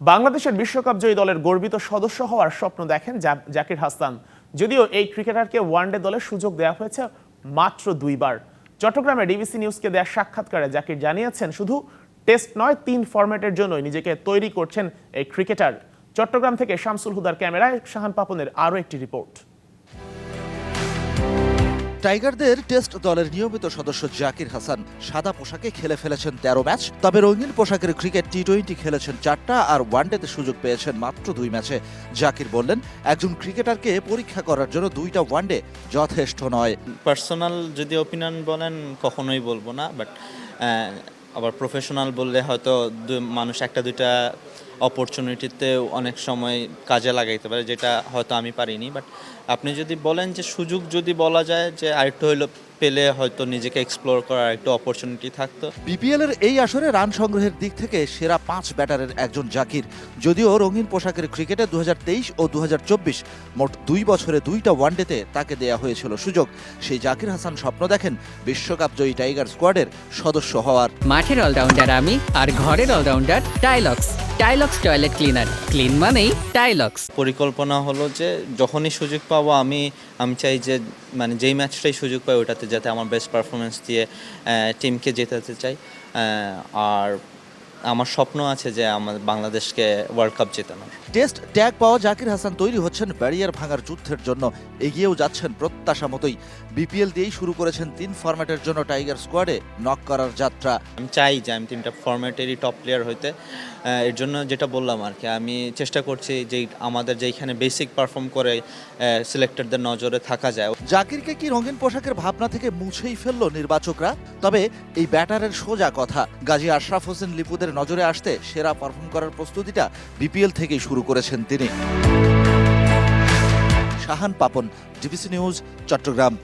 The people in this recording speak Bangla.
বাংলাদেশের বিশ্বকাপ জয়ী দলের গর্বিত সদস্য হওয়ার স্বপ্ন দেখেন জাকির হাসান। যদিও এই ক্রিকেটারকে ওয়ানডে দলের সুযোগ দেওয়া হয়েছে মাত্র দুইবার। চট্টগ্রামে ডিবিসি নিউজকে দেওয়া সাক্ষাৎকারে জাকির জানিয়েছেন, শুধু টেস্ট নয়, তিন ফরম্যাটের জন্যই নিজেকে তৈরি করছেন এই ক্রিকেটার। চট্টগ্রাম থেকে শামসুল হুদার ক্যামেরায় শাহান পাপনের আরও একটি রিপোর্ট। টাইগারদের টেস্ট দলের নিয়মিত সদস্য জাকির হাসান সাদা পোশাকে খেলে ফেলেছেন তেরো ম্যাচ, তবে রঙিন পোশাকের ক্রিকেট টি টোয়েন্টি খেলেছেন চারটা আর ওয়ানডেতে সুযোগ পেয়েছেন মাত্র দুই ম্যাচে। জাকির বললেন, একজন ক্রিকেটারকে পরীক্ষা করার জন্য দুইটা ওয়ানডে যথেষ্ট নয়। পার্সোনাল যদি ওপিনিয়ন বলেন, কখনোই বলব না বাট আবার প্রফেশনাল বললে হয়তো মানুষ একটা দুইটা অপরচুনিটিতে অনেক সময় কাজে লাগাইতে পারে, যেটা হয়তো আমি পারিনি। বাট আপনি যদি বলেন যে সুযোগ যদি বলা যায় যে আরেকটু হইল পেলে হয়তো নিজেকে এক্সপ্লোর করার একটু অপরচুনিটি থাকতো। বিপিএল এর এই আসরে রান সংগ্রহের দিক থেকে সেরা পাঁচ ব্যাটারের একজন জাকির। যদিও রঙিন পোশাকের ক্রিকেটে দু হাজার তেইশ ও দু হাজার চব্বিশ মোট দুই বছরে দুইটা ওয়ানডেতে তাকে দেয়া হয়েছিল সুযোগ। সেই জাকির হাসান স্বপ্ন দেখেন বিশ্বকাপ জয়ী টাইগার স্কোয়াডের সদস্য হওয়ার। মাঠের অলরাউন্ডার আমি আর ঘরের allrounder Tylox. Tylox toilet cleaner clean মানেই টাইলক্স পরিকল্পনা হলো যে যখনই সুযোগ পাবো আমি আমি চাই যে মানে যেই ম্যাচটাই সুযোগ পাই ওটাতে যাতে আমার বেস্ট পারফরমেন্স দিয়ে টিমকে জেতাতে চাই। আর আমার স্বপ্ন আছে যে আমার বাংলাদেশকে ওয়ার্ল্ড কাপ জেতানোর। টেস্ট ট্যাগ পাওয়া জাকির হাসান তৈরি হচ্ছেন ব্যারিয়ার ভাঙার যুদ্ধের জন্য। এগিয়েও যাচ্ছেন প্রত্যাশা মতোই। বিপিএল দিয়েই শুরু করেছেন তিন ফরম্যাটের জন্য টাইগার স্কোয়াডে নক করার যাত্রা। আমি চাই যে আমি তিনটা ফরম্যাটেরই টপ প্লেয়ার হইতে। এর জন্য যেটা বললাম আর কি আমি চেষ্টা করছি যে আমাদের যেইখানে বেসিক পারফর্ম করে সিলেক্টরদের নজরে থাকা যায়। জাকিরকে কি রঙিন পোশাকের ভাবনা থেকে মুছেই ফেলল নির্বাচকরা? তবে এই ব্যাটারের সোজা কথা গাজী আশরাফ হোসেন লিপুদের নজরে আসতে সেরা পারফর্ম করার প্রস্তুতিটা বিপিএল থেকেই শুরু করেছেন তিনি। Shahan Papon DBC news Chattogram.